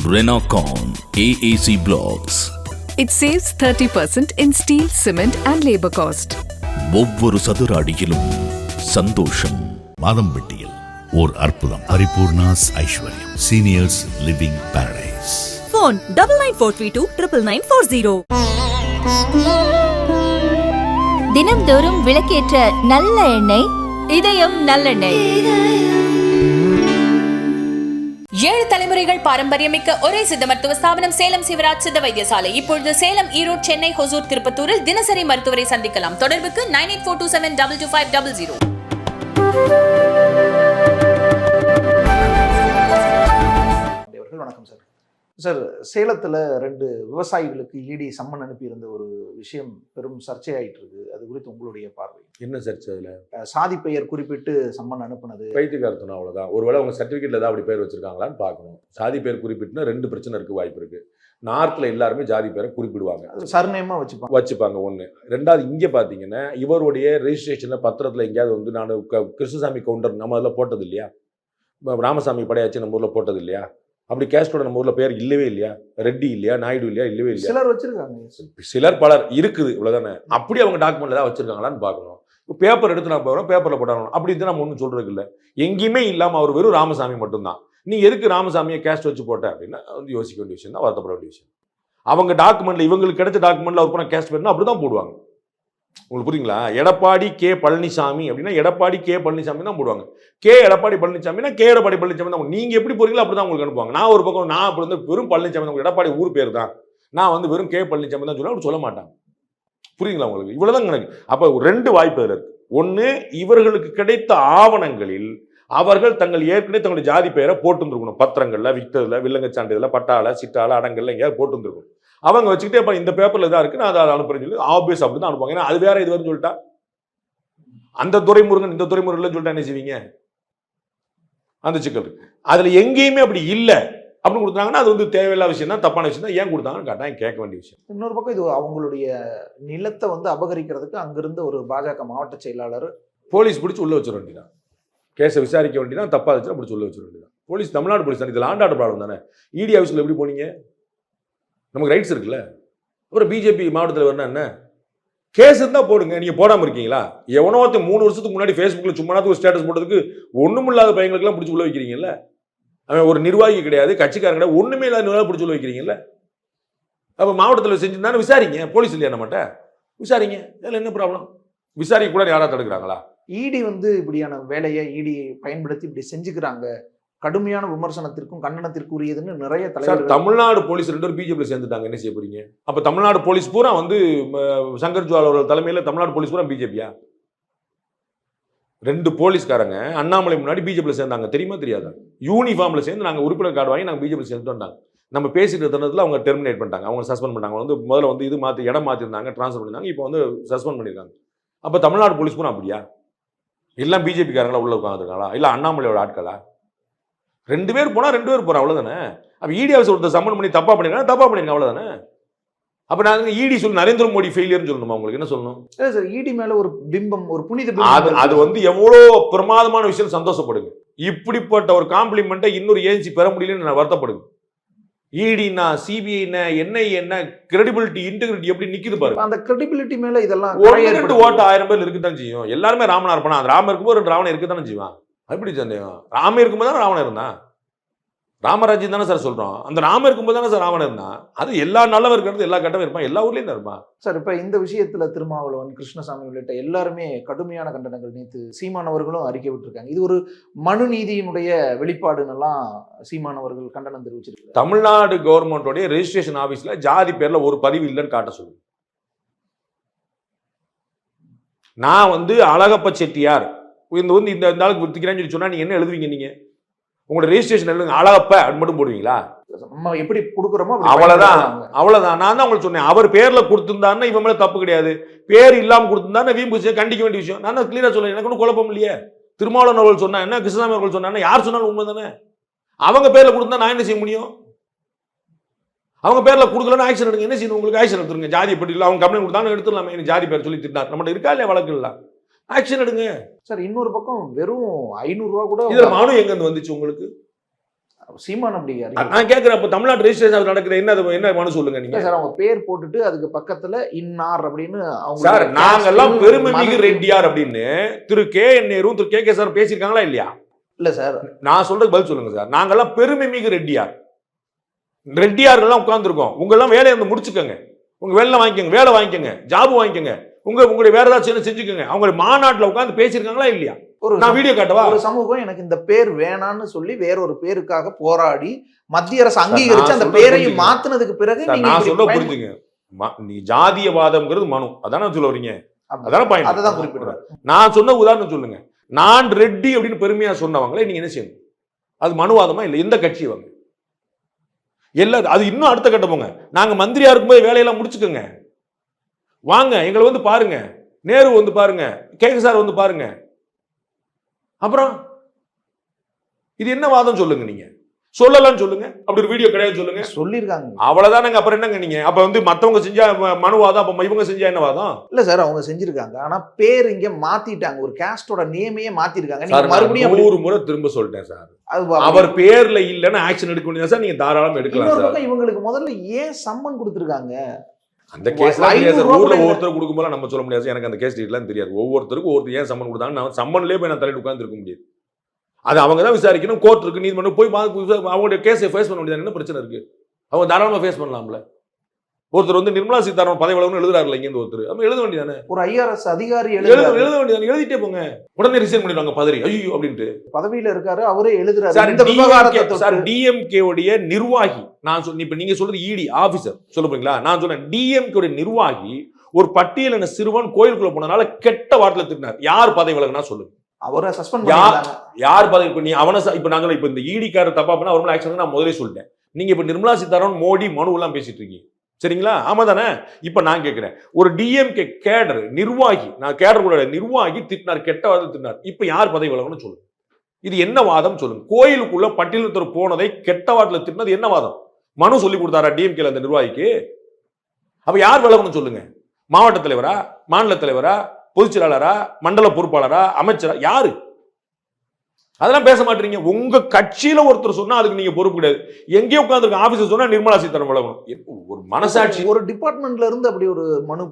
Renocon AAC Blocks It saves 30% in steel, cement, and labor cost. ஒவ்வொரு சதுர அடியிலும் சந்தோஷம் மாதம்பட்டியில் ஓர் அற்புதம் Paripoornas Aishwaryam seniors living paradise phone double nine four three two triple nine four zero. தினம்தோறும் விளக்கேற்ற நல்ல எண்ணெய் இதயம் நல்லெண்ணெய் ஏழு தலைமுறைகள் பாரம்பரியமிக்க ஒரே சித்த மருத்துவ ஸ்தாபனம் சேலம் சிவராஜ் சித்த வைத்தியசாலை. இப்பொழுது சேலம் ஈரோடு சென்னை ஹொசூர் திருப்பத்தூரில் தினசரி மருத்துவரை சந்திக்கலாம். தொடர்புக்கு nine eight four two seven double two five double zero. Sir சேலத்தில் ரெண்டு விவசாயிகளுக்கு இடி சம்மன் அனுப்பியிருந்த ஒரு விஷயம் பெரும் சர்ச்சையாயிட்டு இருக்கு அது குறித்து உங்களுடைய பார்வை. என்ன சர்ச் அதில்? சாதி பெயர் குறிப்பிட்டு சம்மன் அனுப்புனது. பைத்தியக்காரத்தனம் அவ்வளோதான் ஒருவேளை அவங்க சர்டிஃபிகேட்டில் ஏதாவது அப்படி பேர் வச்சிருக்காங்களான்னு பார்க்கணும். சாதி பேர் குறிப்பிட்டுனா ரெண்டு பிரச்சனை இருக்கு வாய்ப்பு இருக்கு. நார்த்தில் எல்லாருமே ஜாதி பேரை குறிப்பிடுவாங்க. அது சர்நேமா வச்சுப்பாங்க. வச்சுப்பாங்க ஒன்று ரெண்டாவது இங்கே பார்த்தீங்கன்னா இவருடைய ரெஜிஸ்ட்ரேஷனில் பத்திரத்தில் எங்கேயாவது வந்து நான் கிருஷ்ணசாமி கவுண்டர் நம்ம அதில் போட்டது இல்லையா? ராமசாமி படையாச்சி நம்ம ஊரில் போட்டது இல்லையா? அப்படி கேஸ்டோட நம்ம ஊரில் பேர் இல்லவே இல்லையா? ரெட்டி இல்லையா? நாயுடு இல்லையா? இல்லவே இல்லையா? சிலர் வச்சிருக்காங்க. சிலர் பலர் இருக்குது இவ்வளவுதானே? அப்படி அவங்க டாக்குமெண்ட் ஏதாவது வச்சிருக்காங்களான்னு பார்க்கணும். பேப்பர் எடுத்து நான் போகிறோம் பேப்பரில் போட்டாங்க அப்படி இது நம்ம ஒன்றும் சொல்றது இல்லை. எங்கேயுமே இல்லாமல் அவர் வெறும் ராமசாமி மட்டும்தான். நீ எதுக்கு ராமசாமியை கேஸ்ட் வச்சு போட்ட அப்படின்னா வந்து யோசிக்க வேண்டிய விஷயம் தான் வருத்தப்பட வேண்டிய விஷயம். அவங்க டாக்குமெண்ட்ல இவங்களுக்கு கிடைச்ச டாக்குமெண்ட்ல அவர் பண்ண கேஸ்ட் பேர்னா அப்படி தான் போடுவாங்க. உங்களுக்கு புரியுங்களா? எடப்பாடி கே பழனிசாமி அப்படின்னா எடப்பாடி கே பழனிசாமி தான் போடுவாங்க. கே எடப்பாடி பழனிசாமினா கே எடப்பாடி பழனிசாமி தான் நீங்கள் எப்படி போறீங்களோ அப்படி தான் உங்களுக்கு அனுப்புவாங்க. நான் ஒரு பக்கம் நான் அப்படி வந்து வெறும் பழனிசாமி தான் எடப்பாடி ஊர் பேர் தான். நான் வந்து வெறும் கே பழனிசாமி தான் சொல்ல அப்படி சொல்ல மாட்டாங்க. புரியுங்களா உங்களுக்கு? இவ்வளோதான் கணக்கு. அப்போ ரெண்டு வாய்ப்பு அதில் இருக்கு. ஒன்று இவர்களுக்கு கிடைத்த ஆவணங்களில் அவர்கள் தங்கள் ஏற்கனவே தங்களுடைய ஜாதி பெயரை போட்டுருந்துருக்கணும். பத்திரங்களில் விற்றதில் வில்லங்க சான்றிதழ்ல பட்டாள சிட்டால அடங்கல்ல எங்கேயாவது போட்டு வந்துருக்கணும் அவங்க வச்சுக்கிட்டே இப்ப இந்த பேப்பர்ல இதாக இருக்கு நான் அதை அனுப்புறேன்னு சொல்லி ஆப்வியஸ் அப்படி தான் அனுப்புவாங்க. ஏன்னா அது வேற இது வரும்னு சொல்லிட்டா? அந்த துறைமுருகன் இந்த துறைமுருகன் சொல்லிட்டா என்ன செய்வீங்க? அந்த சிக்கல் அதுல எங்கேயுமே அப்படி இல்லை அப்படின்னு கொடுத்தாங்கன்னா அது வந்து தேவையில்லாத விஷயம் தான் தப்பான விஷயம் தான். ஏன் கொடுத்தாங்கன்னு கட்டாயம் கேட்க வேண்டிய விஷயம்? இன்னொரு பக்கம் இது அவங்களுடைய நிலத்தை வந்து அபகரிக்கிறதுக்கு அங்கிருந்த ஒரு பாஜக மாவட்ட செயலாளர் போலீஸ் பிடிச்சி உள்ள வச்சிட வேண்டியதான் கேஸை விசாரிக்க வேண்டியதான் தப்பா இருந்துச்சுன்னா பிடிச்சி உள்ள வச்சிட வேண்டியதான் போலீஸ் தமிழ்நாடு போலீஸ் தான். இதில் ஆண்டாடு ப்ராப்ளம் தானே? இடி ஆஃபீஸில் எப்படி போனீங்க? நமக்கு ரைட்ஸ் இருக்குல்ல? அப்புறம் பிஜேபி மாவட்டத்தில் வரணும் என்ன? கேஸ் இருந்தால் போடுங்க. நீங்கள் போடாமல் இருக்கீங்களா? எவனோ ஒருத்தன் மூணு வருஷத்துக்கு முன்னாடி ஃபேஸ்புக்கில் சும்மா ஒரு ஸ்டேட்டஸ் போட்டதுக்கு ஒன்றும் இல்லாத பிடிச்சி உள்ள வைக்கிறீங்கல்ல? அவன் ஒரு நிர்வாகி கிடையாது கட்சிக்காரன் கிடையாது ஒன்றுமே இல்லாத நிர்வாகம் பிடிச்சி உள்ள வைக்கிறீங்கல்ல? அப்போ மாவட்டத்தில் செஞ்சிருந்தானே விசாரிங்க? போலீஸ் இல்லையா நம்மகிட்ட விசாரிங்க. இதில் என்ன ப்ராப்ளம் விசாரிக்க கூட யாராவது தடுக்கிறாங்களா? இடி வந்து இப்படியான வேலையை இடி பயன்படுத்தி இப்படி செஞ்சுக்கிறாங்க. கடுமையான விமர்சனத்திற்கும் கண்டனத்திற்கும் உரியதுன்னு நிறைய சார் தலைவர்கள் தமிழ்நாடு போலீஸ் ரெண்டு பேரும் பிஜேபியில் சேர்ந்துட்டாங்க. என்ன செய்ய போறீங்க? அப்ப தமிழ்நாடு போலீஸ் பூரா வந்து சங்கர் ஜுவால் அவர்கள் தலைமையில் தமிழ்நாடு போலீஸ் பூரா பிஜேபியா ரெண்டு போலீஸ்காரங்க அண்ணாமலை முன்னாடி பிஜேபியில் சேர்ந்தாங்க. தெரியுமா தெரியாதா? யூனிஃபார்ம்ல சேர்ந்து நாங்க உறுப்பினர் கார்டு வாங்கி நாங்க பிஜேபியில் சேர்ந்து வந்தாங்க. நம்ம பேசிட்டு தருணத்தில் அவங்க டெர்மினேட் பண்ணிட்டாங்க. அவங்க சஸ்பெண்ட் பண்ணாங்க வந்து முதல்ல வந்து இது மாற்றி இடம் மாற்றிருந்தாங்க ட்ரான்ஸ்ஃபர் பண்ணிருந்தாங்க. இப்போ வந்து சஸ்பெண்ட் பண்ணியிருக்காங்க அப்போ தமிழ்நாடு போலீஸ் பூரா அப்படியா? எல்லாம் பிஜேபிக்காரங்களா உள்ள உட்காந்துருக்காங்களா இல்லை அண்ணாமலையோட ஆட்களா? ரெண்டு பேர் போனால் ரெண்டு பேர் போகிறோம் அவ்வளோதானே அப்போ இடி ஆஃபீஸ் ஒருத்தர் சம்மன் பண்ணி தப்பா பண்ணிருக்காங்க தப்பா பண்ணிருக்காங்க அவ்வளோதானே அப்போ நான் இடி சொல்லி நரேந்திர மோடி ஃபெயிலியர்னு சொல்லணுமா உங்களுக்கு? என்ன சொல்லணும்? இல்ல சார் இடி மேல ஒரு பிம்பம் ஒரு புனித அது அது வந்து எவ்வளோ பிரமாதமான விஷயம் சந்தோஷப்படுங்க இப்படிப்பட்ட ஒரு காம்ப்ளிமெண்ட்டை இன்னொரு ஏஜென்சி பெற முடியலன்னு நான் வருத்தப்படுங்க இடினா சிபிஐனா என்ஐ என்ன கிரெடிபிலிட்டி இன்டெகிரிட்டி எப்படி நிக்குது பாருங்க அந்த கிரெடிபிலிட்டி மேல இதெல்லாம் ரெண்டு. ஓட்டு ஆயிரம் பேர் இருக்குதான் செய்யும். எல்லாருமே ராமனா இருப்பானா? அது ராமன் இருக்கும்போது ரெண்டு ராவணன் இருக்கத்தானே செய்வான்? எப்படி சந்தேகம் ராமன் இருக்கும்போது தானே ராவணன் இருந்தான்? ராமராஜ்யம் தானே சார் சொல்றோம். அந்த ராமன் இருக்கும்போது தானே சார் ராவணன் இருந்தான்? அது எல்லா நல்லவன் இருக்கிறது எல்லா கெட்டவன் இருப்பான் எல்லா ஊர்லயும் இருப்பான். சார் இப்ப இந்த விஷயத்துல திருமாவளவன் கிருஷ்ணசாமி உள்ளிட்ட எல்லாருமே கடுமையான கண்டனங்கள் நேத்து சீமானவர்களும் அறிக்கை விட்டுருக்காங்க. இது ஒரு மனு நீதியினுடைய வெளிப்பாடுன்னெல்லாம் சீமானவர்கள் கண்டனம் தெரிவிச்சிருக்காங்க தமிழ்நாடு கவர்மெண்டோடைய ரெஜிஸ்ட்ரேஷன் ஆபீஸ்ல ஜாதி பேர்ல ஒரு பதிவு இல்லைன்னு காட்ட சொல்லுங்க நான் வந்து அழகப்ப செட்டியார் இந்த வந்து இந்த ஆளுக்கு வித்துக்கிறேன்னு சொல்லி சொன்னா நீங்க என்ன எழுதுவீங்க நீங்க? உங்களோட ரெஜிஸ்ட்ரேஷன் எழுதுங்க. அழகப்ப அப்படின்னு மட்டும் போடுவீங்களா? நம்ம எப்படி கொடுக்குறோமோ பயன்படுத்துறாங்க. அவ்வளவுதான். நான் தான் உங்களுக்கு சொன்னேன். அவர் பேர்ல கொடுத்திருந்தாருன்னா இவன் மேல தப்பு கிடையாது. பேர் இல்லாம கொடுத்திருந்தா வீம்பு கண்டிக்க வேண்டிய விஷயம். நான் தான் கிளியரா சொல்றேன். எனக்கு ஒன்றும் குழப்பம் இல்லையே. திருமாவளவன் அவர்கள் சொன்னா என்ன? கிருஷ்ணசாமி அவர்கள் சொன்னா? யார் சொன்னாலும் உண்மை தானே அவங்க பேர்ல கொடுத்தா நான் என்ன செய்ய முடியும்? அவங்க பேர்ல கொடுக்கலன்னா ஆக்ஷன் எடுங்க. என்ன செய்யணும்? உங்களுக்கு ஆக்ஷன் எடுத்துருங்க. ஜாதி பட்டியல அவங்க கம்ப்ளைண்ட் கொடுத்தாங்க எடுத்துடலாமே. எனக்கு ஜாதி பேர் சொல்லி திட்டார் நம்மகிட்ட இருக்கா இல்லையா வழக்கு இல்ல ஆக்ஷன் எடுங்க. சார் இன்னொரு பக்கம் வெறும் ஐநூறு ரூபா கூட இதுல மனு எங்க இருந்து வந்துச்சு உங்களுக்கு? சீமான் அப்படி நான் கேட்கிறேன் அப்ப தமிழ்நாடு ரெஜிஸ்ட்ரேஷன் நடக்கிற என்ன என்ன மனு சொல்லுங்க நீங்க? சார் அவங்க பேர் போட்டுட்டு அதுக்கு பக்கத்துல இன்னார் அப்படின்னு அவங்க சார் நாங்கெல்லாம் பெருமை மிகு ரெட்டியார் அப்படின்னு திரு கே என் நேரு திரு கே கே சார் பேசியிருக்காங்களா இல்லையா? இல்ல சார். நான் சொல்றதுக்கு பதில் சொல்லுங்க சார். நாங்கெல்லாம் பெருமை மிகு ரெட்டியார். ரெட்டியார்கள்லாம் உட்காந்துருக்கோம் உங்கெல்லாம் வேலையை வந்து முடிச்சுக்கோங்க. உங்க வேலை வாங்கிக்கோங்க. வேலை வாங்கிக்கோங்க. ஜாப் வாங்கிக்கோங்க. உங்க உங்களுடைய வேற ஏதாச்சும் என்ன செஞ்சுக்கோங்க. அவங்க மாநாட்டுல உட்காந்து பேசியிருக்காங்களா இல்லையா? ஒரு நான் வீடியோ காட்டவா? ஒரு சமூகம் எனக்கு இந்த பேர் வேணான்னு சொல்லி வேற ஒரு பேருக்காக போராடி மத்திய அரசு அங்கீகரிச்சு அந்த பேரையும். மாத்துனதுக்கு பிறகு நான் சொல்ல புரிஞ்சுங்க நீ ஜாதியவாதம்ங்கிறது மனு. அதானே சொல்ல வரீங்க? அதான பாயிண்ட் அததான் குறிப்பிடுறாரு நான் சொன்ன உதாரணம் சொல்லுங்க. நான் ரெட்டி அப்படின்னு பெருமையா சொன்னவங்களே நீங்க என்ன செய்யணும்? அது மனுவாதமா இல்லை? எந்த கட்சி அவங்க எல்லா அது இன்னும் அடுத்த கட்டம் போங்க. நாங்க மந்திரியா இருக்கும்போது வேலையெல்லாம் முடிச்சுக்கோங்க. வாங்க எங்களை வந்து பாருங்க. நேரு வந்து பாருங்க. கேக்கு சார் வந்து பாருங்க. அப்புறம் இது என்ன வாதம் சொல்லுங்க நீங்க? சொல்லலாம்னு சொல்லுங்க. அப்படி ஒரு வீடியோ கிடையாது சொல்லுங்க. சொல்லியிருக்காங்க அவ்வளவுதானங்க. அப்புறம் என்னங்க நீங்க? அப்ப வந்து மத்தவங்க செஞ்சா மனுவாதம் அப்ப இவங்க செஞ்சா என்ன வாதம்? இல்ல சார் அவங்க செஞ்சிருக்காங்க. ஆனா பேர் இங்க மாத்திட்டாங்க. ஒரு கேஸ்டோட நேமையே மாத்திருக்காங்க. மறுபடியும் நூறு முறை திரும்ப சொல்லிட்டேன் சார். அவர் பேர்ல இல்லைன்னு ஆக்ஷன் எடுக்க முடியாது சார். நீங்க தாராளமா எடுக்கலாம் இவங்களுக்கு முதல்ல ஏன் சம்மன் கொடுத்துருக்காங்க? அந்த கேஸ் ஊர்ல ஒவ்வொருத்தர் கொடுக்கும்போது நம்ம சொல்ல முடியாது. எனக்கு அந்த கேஸ் டீட்டெயிலாம் தெரியாது. ஒவ்வொருத்தருக்கும் ஒருத்தர் ஏன் சம்மன் கொடுத்தாங்க நான் சம்மன்லேயே போய் நான் தலையிட்டு உட்கார்ந்து இருக்க முடியாது. அது அவங்க தான் விசாரிக்கணும். கோர்ட் இருக்கு நீதிமன்றம் போய் அவங்களுடைய கேஸை ஃபேஸ் பண்ண முடியாது என்ன பிரச்சனை இருக்கு? அவங்க தாராளமா ஃபேஸ் பண்ணலாம்ல. ஒருத்தர் வந்து நிர்மலா சீதாராமன் பதவி விலகணும்னு எழுதுறாருல இங்க ஒருத்தர். அவங்க எழுத வேண்டியதானே? ஒரு ஐஆர்எஸ் அதிகாரி எழுத எழுதுறாரு. எழுத வேண்டியதானே? எழுதிட்டே போங்க. உடனே ரிசைன் பண்ணிடுவாங்க பதறி ஐயோ அப்படின்ட்டு. பதவியில இருக்காரு அவரே எழுதுறாரு. சார் டிஎம்கே உடைய நிர்வாகி நான் சொல் இப்ப நீங்க சொல்றது இடி ஆபீசர் சொல்ல போறீங்களா? நான் சொன்னேன் டிஎம்கே உடைய நிர்வாகி ஒரு பட்டியலின சிறுவன் கோயிலுக்குள்ள போனனால கெட்ட வார்த்தையில திட்டினார். யார் பதவி விலகுனா சொல்லுங்க. அவரை சஸ்பெண்ட் யார் பதவி இப்ப நீ அவனை இப்ப நாங்க இப்ப இந்த இடி காரர் தப்பா பண்ணா அவர் ஆக்ஷன் நான் முதலே சொல்லிட்டேன். நீங்க இப்ப நிர்மலா சீதாராமன் மோடி மனு எல்லாம் பேசிட்டு இருக்கீங்க. சரிங்களா? ஆமா தானே இப்ப நான் கேட்கிறேன் ஒரு டிஎம்கே கேடர் நிர்வாகி நான் கேடர் கூட நிர்வாகி திட்டினார் கெட்ட வாதம் திட்டினார். இப்ப யார் பதவி விலகணும்னு சொல்லுங்க. இது என்ன வாதம் சொல்லுங்க. கோயிலுக்குள்ள பட்டியலத்தர் போனதை கெட்ட வாட்டில் திட்டினது என்ன வாதம்? மனு சொல்லி கொடுத்தாரா டிஎம்கேல அந்த நிர்வாகிக்கு? அப்ப யார் விலகணும்னு சொல்லுங்க? மாவட்ட தலைவரா மாநில தலைவரா பொதுச் செயலாளரா மண்டல பொறுப்பாளரா அமைச்சரா யாரு? அதெல்லாம் பேச மாட்டீங்க. உங்க கட்சியில ஒருத்தர் சொன்னா அதுக்கு நீங்க பொறுப்பு கிடையாது. எங்கேயோ உட்காந்துருக்க ஆபீஸ் சொன்னா நிர்மலா சீதாராமன் என்ன ஒரு மனசாட்சி. ஒரு டிபார்ட்மெண்ட்ல இருந்து அப்படி ஒரு மனு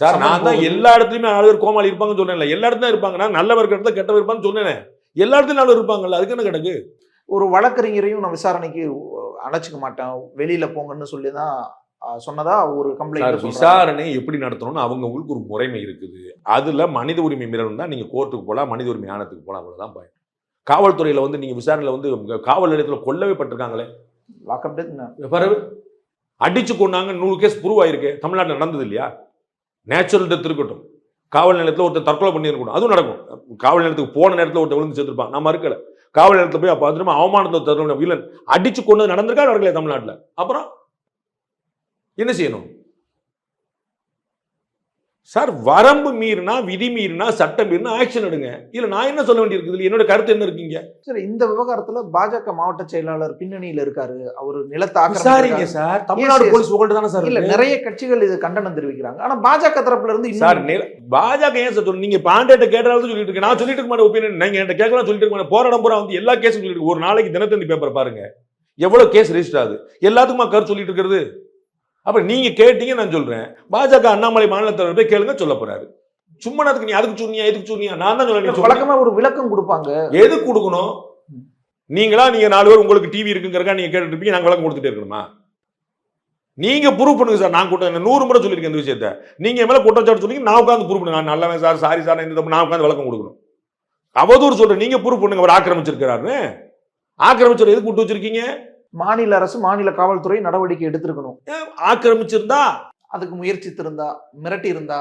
சார் நான் தான். எல்லா இடத்துலயுமே நாலு பேர் கோமாளி இருப்பாங்கன்னு சொன்னேன்ல. எல்லா இடத்துலயும் இருப்பாங்க. நான் நல்லவர் இடத்துல கெட்டவர் இருப்பான்னு சொன்னேன். எல்லா இடத்துலயும் நாலு இருப்பாங்கல்ல. அதுக்கு என்ன கிடக்கு? ஒரு வழக்கறிஞரையும் நான் விசாரணைக்கு அழைச்சிக்க மாட்டேன். வெளியில போங்கன்னு சொல்லி தான் சொன்னதா ஒரு கம்ப்ளைண்ட் விசாரணை எப்படி நடத்தணும்னு அவங்கவுங்களுக்கு ஒரு முறைமை இருக்குது. அதுல மனித உரிமை மீறல் தான் நீங்க கோர்ட்டுக்கு போலாம் மனித உரிமை ஆணையத்துக்கு போலாம். அவ்வளவுதான் பயன் காவல்துறையில வந்து நீங்க விசாரணையில வந்து காவல் நிலையத்துல கொல்லவே பட்டிருக்காங்களே. லாக்அப் டெத் பிறகு அடிச்சு கொண்டாங்க நூறு கேஸ் ப்ரூவ் ஆயிருக்கு. தமிழ்நாட்டில் நடந்தது இல்லையா? நேச்சுரல் டெத் இருக்கட்டும். காவல் நிலையத்தில் ஒருத்தர் தற்கொலை பண்ணியிருக்கணும். அதுவும் நடக்கும். காவல் நிலையத்துக்கு போன நேரத்தில் ஒருத்தர் விழுந்து சேர்த்துருப்பான் நான் மறுக்கல காவல் நிலையத்தில் போய் அப்போ திரும்ப அவமானத்தை தருண வீலன் அடிச்சு கொண்டது நடந்திருக்கா? நடக்கலையா தமிழ்நாட்டில்? அப்புறம் என்ன செய்யணும்? சார் வரம்பு மீறினா விதி மீறினா சட்டம் மீறினா ஆக்ஷன் எடுங்க. இல்ல நான் என்ன சொல்ல வேண்டியிருக்குது இதுல என்னோட கருத்து என்ன இருக்கீங்க? சரி இந்த விவகாரத்துல பாஜக மாவட்ட செயலாளர் பின்னணியில இருக்காரு. அவர் நிலத்தை விசாரிங்க. சார். தமிழ்நாடு. போலீஸ் உங்கள்ட்ட தானே சார் இல்ல? நிறைய கட்சிகள் இது கண்டனம் தெரிவிக்கிறாங்க. ஆனா பாஜக தரப்புல இருந்து சார் பாஜக ஏன் சார் சொல்லு நீங்க பாண்டியட்ட கேட்டாலும் சொல்லிட்டு இருக்கு நான் சொல்லிட்டு இருக்க மாட்டேன் ஒப்பீனியன் நீங்க என்கிட்ட கேட்கலாம் சொல்லிட்டு இருக்க மாட்டேன். போராடம் பூரா வந்து எல்லா கேஸும் சொல்லிட்டு. ஒரு நாளைக்கு தினத்தந்தி பேப்பர் பாருங்க. எவ்வளவு கேஸ் ரெஜிஸ்டர் ஆகுது? எல்லாத்துக்குமா கருத்து சொல்லிட்டு இருக்கிறது? அப்ப நீங்க கேட்டீங்க நான் சொல்றேன். பாஜக அண்ணாமலை மாநில தலைவர் போய் கேளுங்க சொல்ல போறாரு. சும்மா அதுக்கு நீ அதுக்கு சொன்னியா இதுக்கு சொன்னியா? நான் தான் சொல்ல நீ சொல்லுங்க. வழக்கமா ஒரு விளக்கம் கொடுப்பாங்க. எது கொடுக்கணும்? நீங்களா நீங்க நாலு பேர் உங்களுக்கு டிவி இருக்குங்கிறக்கா நீங்க கேட்டுட்டு இருப்பீங்க நாங்க விளக்கம் கொடுத்துட்டே இருக்கணுமா? நீங்க ப்ரூவ் பண்ணுங்க சார். நான் கூட்டம் நூறு முறை சொல்லியிருக்கேன் இந்த விஷயத்த. நீங்க மேல குற்றச்சாட்டு சொன்னீங்க நான் உட்காந்து ப்ரூவ் பண்ணுங்க. நான் நல்லவன் சார் சாரி சார் இந்த நான் உட்காந்து விளக்கம் கொடுக்கணும். அவதூறு சொல்றேன் நீங்க ப்ரூவ் பண்ணுங்க அவர் ஆக்கிரமிச்சிருக்கிறாரு ஆக்கிரமிச்சவர் எதுக்கு விட்டு வச்சிருக்கீங்க? மாநில அரசு மாநில காவல்துறை நடவடிக்கை எடுத்திருக்கணும். ஆக்கிரமிச்சிருந்தா? அதுக்கு முயற்சித்திருந்தா மிரட்டி இருந்தா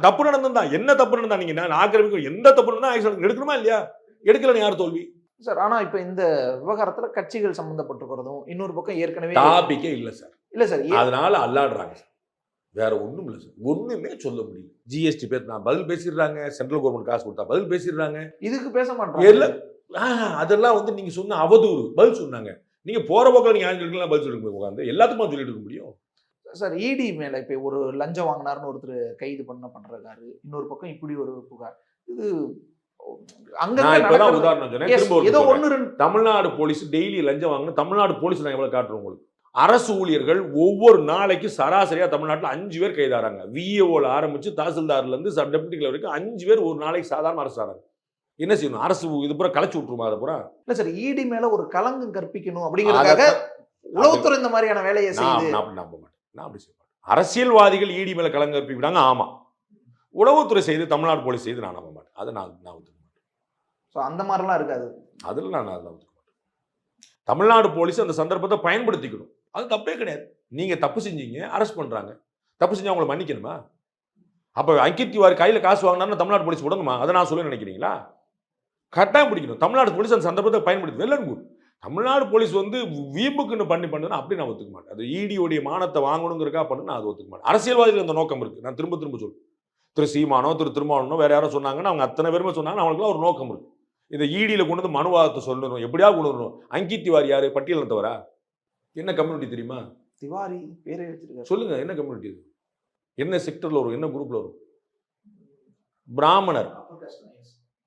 தப்பு நடந்திருந்தா? என்ன தப்பு நடந்தா? நீங்க நான் ஆக்கிரமிக்க எந்த தப்பு நடந்தா எடுக்கணுமா இல்லையா? எடுக்கலன்னு யார் தோல்வி? சார் ஆனா இப்ப இந்த விவகாரத்துல கட்சிகள் சம்பந்தப்பட்டிருக்கிறதும் இன்னொரு பக்கம் ஏற்கனவே டாபிக்கே இல்ல சார். இல்ல சார் அதனால அல்லாடுறாங்க சார். வேற ஒண்ணும் இல்லை சார். ஒண்ணுமே சொல்ல முடியல. ஜிஎஸ்டி பேர் நான் பதில் பேசிடுறாங்க. சென்ட்ரல் கவர்மெண்ட் காசு கொடுத்தா பதில் பேசிடுறாங்க. இதுக்கு பேச இல்ல. மாட்டாங்க ஆஹ், அதெல்லாம் வந்து நீங்க சொன்ன அவதூறு பதில் சொன்னாங்க. நீங்க போற போக்கில் நீங்க ஆயிரம் சொல்லிக்கலாம் பதில் சொல்லிட்டு உட்காந்து எல்லாத்துக்குமா சொல்லிட்டு இருக்க முடியும்? சார் இடி மேல இப்ப ஒரு லஞ்சம் வாங்கினாருன்னு ஒருத்தர் கைது பண்ண பண்றாரு இன்னொரு பக்கம் இப்படி ஒரு புகார். இது தமிழ்நாடு போலீஸ் டெய்லி லஞ்சம் வாங்கணும் தமிழ்நாடு போலீஸ் நான் எவ்வளவு காட்டுறேன் உங்களுக்கு. அரசு ஊழியர்கள் ஒவ்வொரு நாளைக்கு சராசரியா தமிழ்நாட்டில் அஞ்சு பேர் கைதாறாங்க. விஏஓல ஆரம்பிச்சு தாசில்தார்ல இருந்து சப் டெப்டி கலெக்டர் வரைக்கும் அஞ்சு பேர் ஒரு நாளைக்கு சாதாரண அரசு ஆறாங்க. என்ன செய்யணும்? அரசு இது பூரா கலைச்சு விட்டுருமா அதை பூரா? இல்ல சார் இடி மேல ஒரு கலங்கம் கற்பிக்கணும் அப்படிங்கிறதுக்காக உளவுத்துறை இந்த மாதிரியான வேலையை செய்யுது நான் நம்ப மாட்டேன். நான் அப்படி செய்ய மாட்டேன். அரசியல்வாதிகள் ஈடி மேல கலங்க விடாங்க ஆமா. உளவுத்துறை செய்து தமிழ்நாடு போலீஸ் செய்து நான் நம்ப மாட்டேன். அதை நான் நான் ஒத்துக்க மாட்டேன். So, அந்த மாதிரிலாம் இருக்காது. அதில் நான் அதெல்லாம் ஒத்துக்க மாட்டேன். தமிழ்நாடு போலீஸ் அந்த சந்தர்ப்பத்தை பயன்படுத்திக்கணும். அது தப்பே கிடையாது. நீங்க தப்பு செஞ்சீங்க அரெஸ்ட் பண்றாங்க. தப்பு செஞ்சா அவங்களை மன்னிக்கணுமா? அப்ப அங்கித் திவாரி கையில காசு வாங்கினா தமிழ்நாடு போலீஸ் விடணுமா? அதை நான் சொல்ல நினைக்கிறீங்களா? கட்டாயம் பிடிக்கணும். தமிழ்நாடு போலீஸ் அந்த சந்தர்ப்பத்தை பயன்படுத்தி குட் தமிழ்நாடு போலீஸ் வந்து வீம்புக்குன்னு பண்ணி பண்ணுனா அப்படி நான் ஒத்துக்க மாட்டேன். அது ஈடியோடைய மானத்தை வாங்கணுங்கிறக்கா பண்ணு நான் அது ஒத்துக்க மாட்டேன். அரசியல்வாதிகள் அந்த நோக்கம் இருக்கு. நான் திரும்ப திரும்ப சொல்றேன். திரு சீமானோ திரு திருமாவளவனோ வேற யாரோ சொன்னாங்கன்னா அவங்க அத்தனை பேருமே சொன்னாங்கன்னா அவங்களுக்குலாம் ஒரு நோக்கம் இருக்கு. இந்த ஈடியில் கொண்டு வந்து மனுவாதத்தை சொல்லணும். எப்படியாவது கொண்டு வரணும். அங்கித் திவாரி யாரு? பட்டியல் தவிரா என்ன கம்யூனிட்டி தெரியுமா? திவாரி பேரே வச்சிருக்காரு. சொல்லுங்க என்ன கம்யூனிட்டி இது? என்ன செக்டர்ல வரும்? என்ன குரூப்ல வரும்? பிராமணர்.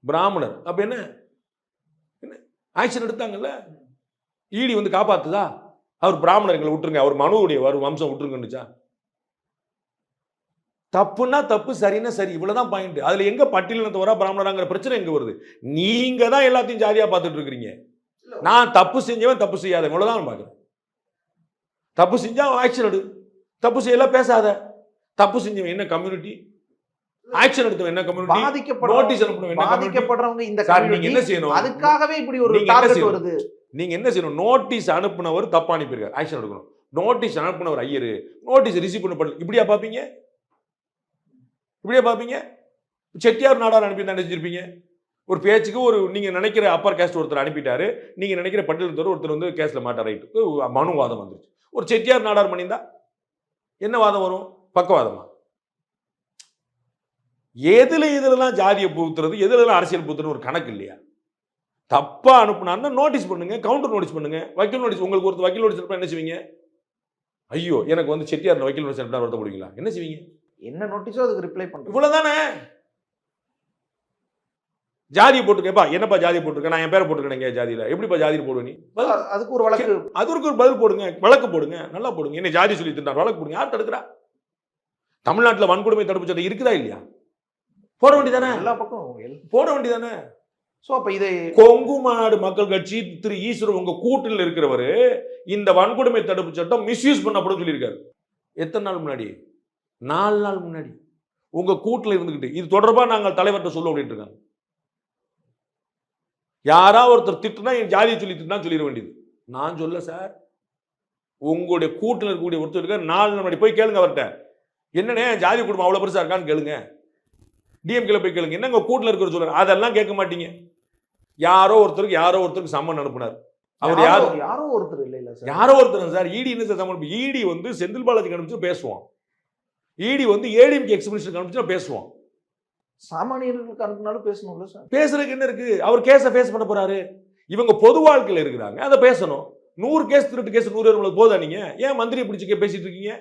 பிராமணர். அப்ப என்ன? என்ன? ஆக்ஷன் எடுத்தாங்கல்ல? ஈடி வந்து காப்பாத்துதா? அவர் பிராமணர்களை விட்டுருங்க. அவர் மனுவுடைய வரும் வம்சம் விட்டுருங்கன்னுச்சா? தப்புன்னா தப்பு சரின்னா சரி. இவ்வளவுதான் பாயிண்ட் அதுல எங்க பட்டியலினத்தை வரா பிராமணராங்கிற பிரச்சனை எங்க வருது? நீங்க தான் எல்லாத்தையும் ஜாலியா பார்த்துட்டு இருக்கிறீங்க நான் தப்பு செஞ்சவன் தப்பு செய்யாத இவ்வளவுதான் நான் தப்பு செஞ்சா ஆக்ஷன் எடு. தப்பு செய்யல பேசாத. தப்பு செஞ்சவன் என்ன கம்யூனிட்டி ஆக்ஷன் எடுத்தவன் என்ன கம்யூனிட்டி நோட்டீஸ் பாதிக்கப்படுறவங்க அனுப்பணும். என்ன? பாதிக்கப்படுறவங்க இந்த சார் நீங்க. என்ன செய்யணும்? அதுக்காகவே இப்படி ஒரு டார்கெட்? வருது. நீங்க என்ன செய்யணும்? நோட்டீஸ் அனுப்புனவர் தப்பா அனுப்பியிருக்காரு. ஆக்ஷன் எடுக்கணும். நோட்டீஸ் அனுப்புனவர் ஐயரு. நோட்டீஸ் ரிசீவ் பண்ண பண்ணல இப்படியா பாப்பீங்க? இப்படியா பாப்பீங்க? செட்டியார் நாடார் அனுப்பி தான் நினைச்சிருப்பீங்க ஒரு பேச்சுக்கு ஒரு நீங்க நினைக்கிற அப்பர் கேஸ்ட் ஒருத்தர் அனுப்பிட்டாரு. நீங்க நினைக்கிற பட்டியல் ஒருத்தர் வந்து கேஸ்ல மாட்டார். ரைட்டு மனு வாதம் வந்துருச்சு. ஒரு செட்டியார் நாடார் பண்ணியிருந்தா என்ன வாதம் வரும்? பக்கவாதமா? எதுல இதுலலாம் ஜாதியை பூத்துறது எதுலலாம் அரசியல் பூத்துறது ஒரு கணக்கு இல்லையா? தப்பா அனுப்புனாருன்னா நோட்டீஸ் பண்ணுங்க கவுண்டர் நோட்டீஸ் பண்ணுங்க. வக்கீல் நோட்டீஸ் உங்களுக்கு ஒரு வக்கீல் நோட்டீஸ் அனுப்பா என்ன செய்வீங்க? ஐயோ எனக்கு வந்து செட்டியார் வக்கீல் நோட்டீஸ் அனுப்பினா வருத்தப்படுவீங்களா என்ன செய்வீங்க? என்ன நோட்டீஸோ அதுக்கு ரிப்ளை பண்றோம் இவ்வளவுதானே? ஜாதியை போட்டுருக்கேப்பா என்னப்பா ஜாதியை போட்டிருக்கேன் நான் என் பேரை போட்டுருக்கேன் ஜாதியில. எப்படிப்பா ஜாதியில் போடுவ நீ? அதுக்கு ஒரு வழக்கு. அதற்கு ஒரு பதில் போடுங்க வழக்கு போடுங்க நல்லா போடுங்க. என்ன ஜாதி சொல்லி திண்டார் வழக்கு போடுங்க. யார் தடுக்கிறா தமிழ்நாட்டுல வன்கொடுமை தடுப்பு சட்டம் இருக்குதா இல்லையா? போட வேண்டியதானே? எல்லா பக்கம் போட வேண்டியதானே? சோ அப்ப இதை கொங்கு மாநாடு மக்கள் கட்சி திரு ஈஸ்வரர் உங்க கூட்டில் இருக்கிறவர் இந்த வன்கொடுமை தடுப்பு சட்டம் மிஸ்யூஸ் பண்ணப்படும் சொல்லியிருக்காரு. எத்தனை நாள் முன்னாடி? நாலு நாள் முன்னாடி. உங்க கூட்டில் இருந்துகிட்டு இது தொடர்பா நாங்கள் தலைவர்கிட்ட சொல்ல அப்படின்ட்டு இருக்காங்க யாரா ஒருத்தர் திட்டுனா என் ஜாதியை சொல்லி திட்டுனா சொல்லிட வேண்டியது. நான் சொல்ல சார் உங்களுடைய கூட்டில் இருக்கக்கூடிய ஒருத்தர் இருக்கார் நாலு நாள் முன்னாடி போய் கேளுங்க அவர்கிட்ட. என்னண்ணே ஜாதி குடும்பம் அவ்வளவு பெருசா இருக்கான்னு கேளுங்க. டிஎம்கேல போய் கேளுங்க. என்ன உங்க கூட்டில் இருக்கிற சொல்லுங்க அதெல்லாம் கேட்க மாட்டீங்க. யாரோ ஒருத்தருக்கு யாரோ ஒருத்தருக்கு சம்மன் அனுப்புனார். அவர் யார் யாரோ? ஒருத்தர் இல்ல இல்ல சார். யாரோ ஒருத்தர் சார். இடி என்ன சார் சம்மன் இடி வந்து செந்தில் பாலாஜி அனுப்பிச்சு பேசுவான். இடி வந்து ஏடிஎம்கே எக்ஸ்பிரஷன் அனுப்பிச்சு பேசுவான். சாமானியர்களுக்கு அனுப்பினாலும் பேசணும்ல சார். பேசுறதுக்கு என்ன இருக்கு? அவர் கேஸை ஃபேஸ் பண்ண போறாரு. இவங்க பொது வாழ்க்கையில் இருக்கிறாங்க. அதை பேசணும். நூறு கேஸ் திருட்டு கேஸ் நூறு போதா நீங்க? ஏன் மந்திரியை பிடிச்சி பேசிட்டு இருக்கீங்க?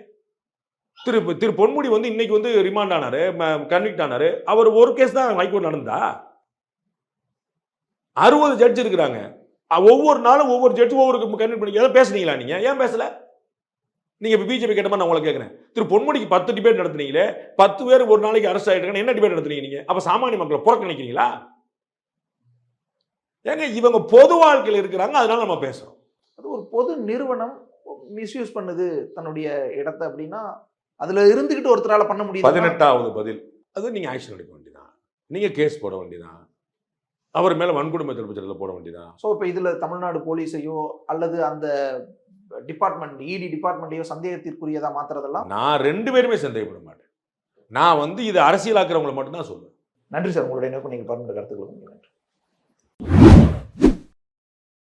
திரு திரு பொன்முடி வந்து இன்னைக்கு வந்து ரிமாண்ட் ஆனாரு கன்விக்ட் ஆனாரு. அவர் ஒரு கேஸ் தான் ஹைகோர்ட் நடந்தா அறுபது ஜட்ஜ் இருக்கிறாங்க. ஒவ்வொரு நாளும் ஒவ்வொரு ஜட்ஜ் ஒவ்வொரு கன்விக்ட் பண்ணி எதாவது பேசுனீங்களா நீங்க? ஏன் பேசல? நீங்க இப்ப பிஜேபி கேட்ட மாதிரி நான் உங்களை கேட்குறேன் திரு பொன்முடிக்கு பத்து டிபேட் நடத்துனீங்களே பத்து பேர் ஒரு நாளைக்கு அரெஸ்ட் ஆயிட்டாங்க என்ன டிபேட் நடத்துனீங்க நீங்க? அப்ப சாமானிய மக்களை புறக்கணிக்கிறீங்களா ஏங்க இவங்க பொது வாழ்க்கையில் இருக்கிறாங்க அதனால நம்ம பேசுறோம். அது ஒரு பொது நிறுவனம் மிஸ்யூஸ் பண்ணுது தன்னுடைய இடத்தை அப்படின்னா அதுல இருந்துகிட்டு ஒருத்தரால பண்ண முடியுது பதினெட்டாவது பதில். அது நீங்க ஆக்ஷன் எடுக்க வேண்டியதான் நீங்க கேஸ் போட வேண்டியதான் அவர் மேல வன்கொடுமை தடுப்பு சட்டத்தில் போட வேண்டியதான் ஸோ இப்போ இதுல தமிழ்நாடு போலீஸையோ அல்லது அந்த டிபார்ட்மெண்ட் இடி டிபார்ட்மெண்ட்டையோ சந்தேகத்திற்குரியதா மாத்துறதெல்லாம்? நான் ரெண்டு பேருமே சந்தேகப்பட மாட்டேன். நான் வந்து இது அரசியலாக்குறவங்களை மட்டும்தான் சொல்லுவேன் நன்றி சார். உங்களுடைய நோக்கம் நீங்க பகிர்ந்த கருத்துக்களுக்கு நன்றி.